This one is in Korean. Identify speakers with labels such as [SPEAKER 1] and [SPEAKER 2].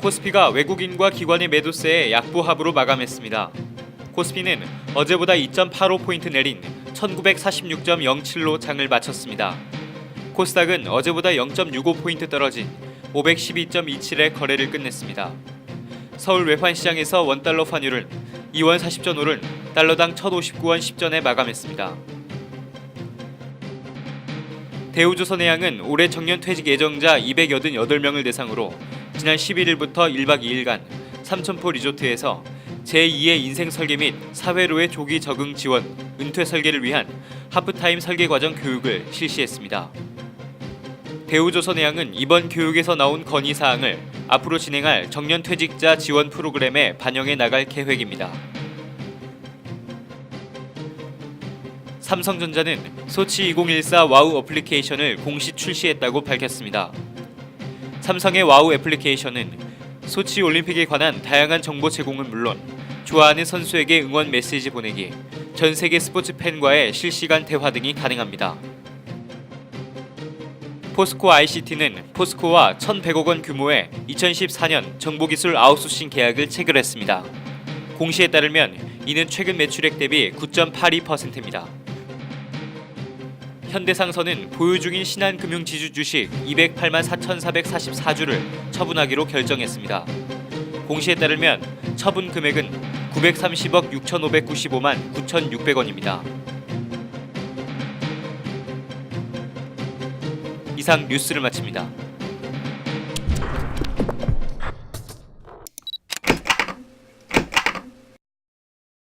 [SPEAKER 1] 코스피가 외국인과 기관의 매도세에 약보합으로 마감했습니다. 코스피는 어제보다 2.85포인트 내린 1946.07로 장을 마쳤습니다. 코스닥은 어제보다 0.65포인트 떨어진 512.27의 거래를 끝냈습니다. 서울 외환시장에서 원달러 환율은 2원 40전 오른 달러당 1,059원 10전에 마감했습니다. 대우조선해양은 올해 정년 퇴직 예정자 288명을 대상으로 지난 11일부터 1박 2일간 삼천포 리조트에서 제2의 인생 설계 및 사회로의 조기 적응 지원, 은퇴 설계를 위한 하프타임 설계 과정 교육을 실시했습니다. 대우조선해양은 이번 교육에서 나온 건의 사항을 앞으로 진행할 정년 퇴직자 지원 프로그램에 반영해 나갈 계획입니다. 삼성전자는 소치 2014 와우 어플리케이션을 공식 출시했다고 밝혔습니다. 삼성의 와우 애플리케이션은 소치 올림픽에 관한 다양한 정보 제공은 물론 좋아하는 선수에게 응원 메시지 보내기, 전 세계 스포츠 팬과의 실시간 대화 등이 가능합니다. 포스코 ICT는 포스코와 1,100억 원 규모의 2014년 정보기술 아웃소싱 계약을 체결했습니다. 공시에 따르면 이는 최근 매출액 대비 9.82%입니다. 현대상선은 보유 중인 신한금융지주 주식 208만 4,444주를 처분하기로 결정했습니다. 공시에 따르면 처분 금액은 930억 6,595만 9,600원입니다. 이상 뉴스를 마칩니다.